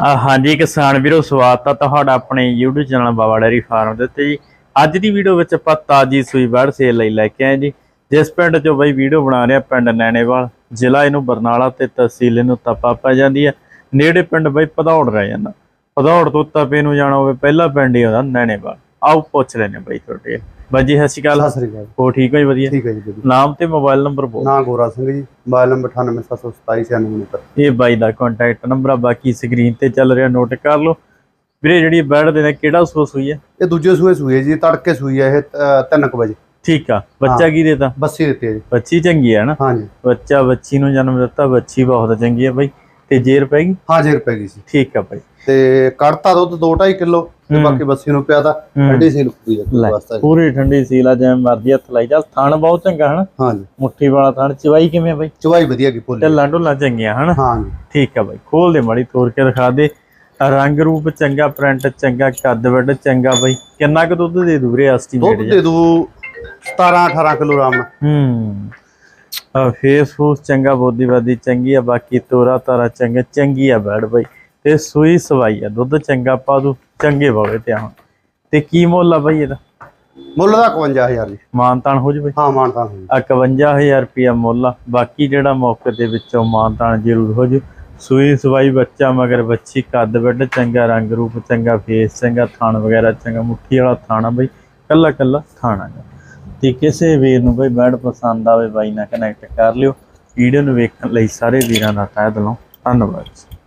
ਹਾਂਜੀ, ਕਿਸਾਨ ਵੀਰੋ, ਸਵਾਗਤ ਆ ਤੁਹਾਡਾ ਆਪਣੇ YouTube channel Baba dairy farm ਦੇ ਉੱਤੇ ਜੀ। ਅੱਜ ਦੀ ਵੀਡੀਓ ਵਿੱਚ ਆਪਾਂ ਤਾਜੀ ਸੂਈ ਬੜ ਸੇਲ ਲਈ ਲੈ ਕੇ ਆਏ ਜੀ। ਜਿਸ ਪਿੰਡ ਚੋਂ ਬਈ ਵੀਡੀਓ ਬਣਾ ਰਿਹਾ ਪਿੰਡ ਨੈਣੇਵਾਲ, ਜ਼ਿਲ੍ਹਾ ਇਹਨੂੰ ਬਰਨਾਲਾ ਤੇ ਤਹਿਸੀਲ ਇਹਨੂੰ ਤਪਾ ਪੈ ਜਾਂਦੀ ਹੈ ਨੇੜੇ ਪਿੰਡ ਬਈ ਭਦੌੜ ਰਹਿ ਜਾਂਦਾ। ਭਦੌੜ ਤੋਂ ਤਪੇ ਨੂੰ ਜਾਣਾ ਹੋਵੇ, ਪਹਿਲਾ ਪਿੰਡ ਹੀ ਉਹਦਾ ਨੈਣੇਵਾਲ। ਆਓ ਪੁੱਛ ਲੈਣੇ ਬਈ ਤੁਹਾਡੇ। ਬਾਈ ਜੀ ਸਤਿ ਸ਼੍ਰੀ ਅਕਾਲ। ਸਤਿ ਸ੍ਰੀ ਅਕਾਲ। ਹੋ ਠੀਕ ਹੋ ਜੀ ਵਧੀਆ? ਠੀਕ ਹੈ ਜੀ ਵਧੀਆ। ਨਾਮ ਤੇ ਮੋਬਾਈਲ ਨੰਬਰ ਬੋਲ। ਨਾਂ ਗੋਰਾ ਸਿੰਘ ਜੀ ਮੋਬਾਈਲ ਨੰਬਰ 98772769 ਇਹ ਬਾਈ ਦਾ ਕੰਟੈਕਟ ਨੰਬਰ ਆ ਬਾਕੀ ਸਕਰੀਨ ਤੇ ਚੱਲ ਰਿਹਾ ਨੋਟ ਕਰ ਲਓ। ਵੀਰੇ ਜਿਹੜੀ ਬੈਡ ਦੇ ਨੇ ਕਿਹੜਾ ਸੋਸ ਹੋਈ ਹੈ? ਇਹ ਦੂਜੇ ਸੂਏ ਸੂਏ ਜੀ ਤੜਕੇ ਸੂਈ ਹੈ ਇਹ 3:00 ਵਜੇ। ਠੀਕ ਆ ਬੱਚਾ। ਕੀ ਦੇਤਾ? ਬੱਸੀ ਦਿੱਤੀ ਹੈ ਜੀ। ਬੱਚੀ ਚੰਗੀ ਹੈ ਨਾ? ਹਾਂਜੀ। ਬੱਚਾ ਬੱਚੀ ਨੂੰ ਜਨਮ ਦਿੱਤਾ ਬੱਚੀ ਬਹੁਤ ਚੰਗੀ ਹੈ ਬਾਈ। ਤੇ ਜੇਰ ਪੈ ਗਈ? ਹਾਂ ਜੀ ਰੁਪਏ ਗਈ ਸੀ। ਠੀਕ ਆ ਬਾਈ। ਤੇ ਕੱਢਤਾ ਦੁੱਧ 2.5 ਕਿਲੋ ਤੇ। ਬਾਕੀ ਬੱਸੀ ਨੂੰ ਪਿਆ ਤਾਂ। ਠੰਡੀ ਸੀ ਲੁਕੀ ਹੈ ਵਾਸਤਾ। ਪੂਰੀ ਠੰਡੀ ਸੀਲਾ ਜਿਵੇਂ ਮਰਜ਼ੀ ਹੱਥ ਲਾਈ ਜਾ। ਥਣ ਬਹੁਤ ਚੰਗਾ ਹਨਾ? ਹਾਂਜੀ ਮੁੱਠੀ ਵਾਲਾ ਥਣ ਚਵਾਈ ਕਿਵੇਂ ਬਾਈ? ਚਵਾਈ ਵਧੀਆ ਕੀ ਭੁੱਲ ਢੱਲਾਂ ਢੁੱਲਾਂ ਚੰਗੀਆਂ ਹਨਾ? ਹਾਂਜੀ ਠੀਕ ਆ ਬਾਈ ਖੋਲ ਦੇ ਮਾੜੀ ਤੋੜ ਕੇ ਦਿਖਾ ਦੇ। ਰੰਗ ਰੂਪ ਚੰਗਾ ਪ੍ਰਿੰਟ ਚੰਗਾ ਕੱਦ ਵੱਡ ਚੰਗਾ ਬਾਈ। ਕਿੰਨਾ ਕੁ ਦੁੱਧ ਦੇ ਦੂਰੇ ਦੁੱਧ ਐਸਟੀਮੇਟ ਦੇ ਦੂ 17 18 ਕਿਲੋ ਆਰਾਮ ਨਾਲ ਹੂੰ। ਆ ਫੇਸ ਫੂਸ ਚੰਗਾ ਬੋਦੀਵਾਦੀ ਚੰਗੀ ਆ ਬਾਕੀ ਤੋਰਾ ਤਾਰਾ ਚੰਗਾ ਚੰਗੀ ਆ ਬੈੜ ਬਾਈ। ਤੇ ਸੂਈ ਸਵਾਈ ਆ ਦੁੱਧ ਚੰਗਾ ਪਾ ਦੂ ਚੰਗੇ ਬੋਲੇ ਤੇ ਆ ਤੇ ਕੀ ਮੁੱਲ ਆ ਬਾਈ ਇਹਦਾ? ਮੁੱਲ ਦਾ 51000 ਜੀ। ਮਾਨਤਾਨ ਹੋ ਜਵੇ ਹਾਂ ਮਾਨਤਾ ਹੋਈ ਆ 51000 ਰੁਪਿਆ ਮੁੱਲ ਆ ਬਾਕੀ ਜਿਹੜਾ ਮੌਕੇ ਦੇ ਵਿੱਚੋਂ ਮਾਨਤਾਨ ਜ਼ਰੂਰ ਹੋ ਜੂ। ਸੂਈ ਸਵਾਈ ਬੱਚਾ ਮਗਰ ਬੱਚੀ ਕੱਦ ਵੱਡ ਚੰਗਾ ਰੰਗ ਰੂਪ ਚੰਗਾ ਫੇਸ ਚੰਗਾ ਥਾਣ ਵਗੈਰਾ ਚੰਗਾ ਮੁੱਠੀ ਵਾਲਾ ਥਾਣਾ ਬਈ। ਕੱਲਾ ਕੱਲਾ ਥਾਣਾ ਗਾ ਤੇ ਕਿਸੇ ਵੀਰ ਨੂੰ ਬਈ ਬੈਡ ਪਸੰਦ ਆਵੇ ਬਾਈ ਨਾਲ ਕਨੈਕਟ ਕਰ ਲਿਓ। ਵੀਡੀਓ ਨੂੰ ਵੇਖਣ ਲਈ ਸਾਰੇ ਵੀਰਾਂ ਦਾ ਤਹਿ ਦਿਲੋਂ ਧੰਨਵਾਦ।